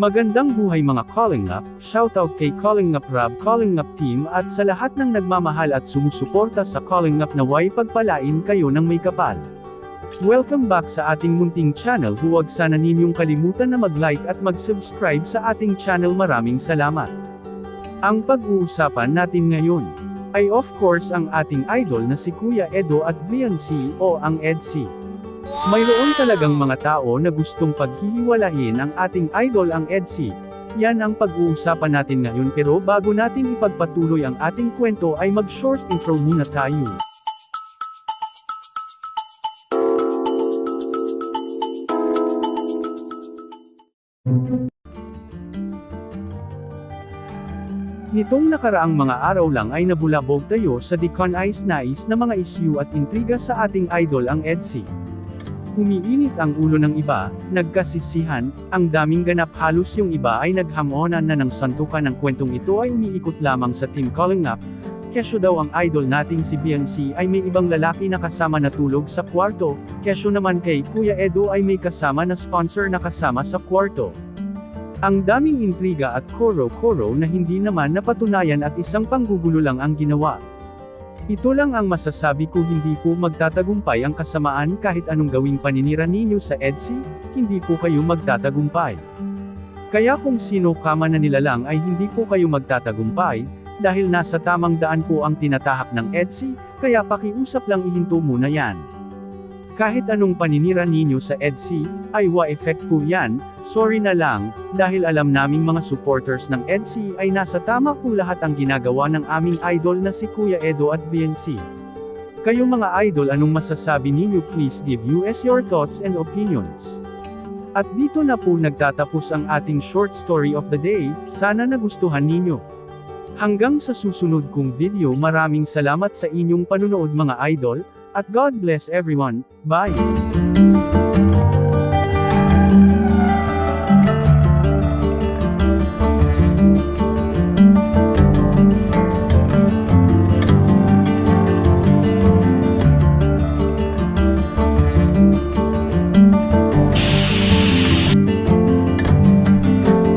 Magandang buhay mga Calling Up, shoutout kay Calling Up Rab Calling Up Team at sa lahat ng nagmamahal at sumusuporta sa Calling Up naway pagpalain kayo ng may kapal. Welcome back sa ating munting channel huwag sana ninyong kalimutan na mag-like at mag-subscribe sa ating channel maraming salamat. Ang pag-uusapan natin ngayon ay of course ang ating idol na si Kuya Edo at VNC o ang EDC. Mayroon talagang mga tao na gustong paghihiwalayin ang ating idol ang EDC. Yan ang pag-uusapan natin ngayon pero bago natin ipagpatuloy ang ating kwento ay mag-short intro muna tayo. Nitong nakaraang mga araw lang ay nabulabog tayo sa di nais na mga issue at intriga sa ating idol ang EDC. Umiinit ang ulo ng iba, nagkasisihan, ang daming ganap halos yung iba ay naghamonan na ng santukan ng kwentong ito ay umiikot lamang sa team calling up, kesyo daw ang idol nating si BNC ay may ibang lalaki na kasama na tulog sa kwarto, kesyo naman kay Kuya Edo ay may kasama na sponsor na kasama sa kwarto. Ang daming intriga at koro-koro na hindi naman napatunayan at isang panggugulo lang ang ginawa. Ito lang ang masasabi ko hindi po magtatagumpay ang kasamaan kahit anong gawing paninira ninyo sa EDSI, hindi po kayo magtatagumpay. Kaya kung sino kama na nilalang ay hindi po kayo magtatagumpay, dahil nasa tamang daan po ang tinatahak ng EDSI, kaya pakiusap lang ihinto muna yan. Kahit anong paninira ninyo sa EDSI, ay wa-effect po yan, sorry na lang, dahil alam naming mga supporters ng EDSI ay nasa tama po lahat ang ginagawa ng aming idol na si Kuya Edo at VNC. Kayo mga idol anong masasabi ninyo please give us your thoughts and opinions. At dito na po nagtatapos ang ating short story of the day, sana nagustuhan ninyo. Hanggang sa susunod kong video maraming salamat sa inyong panunood mga idol, at God bless everyone, bye!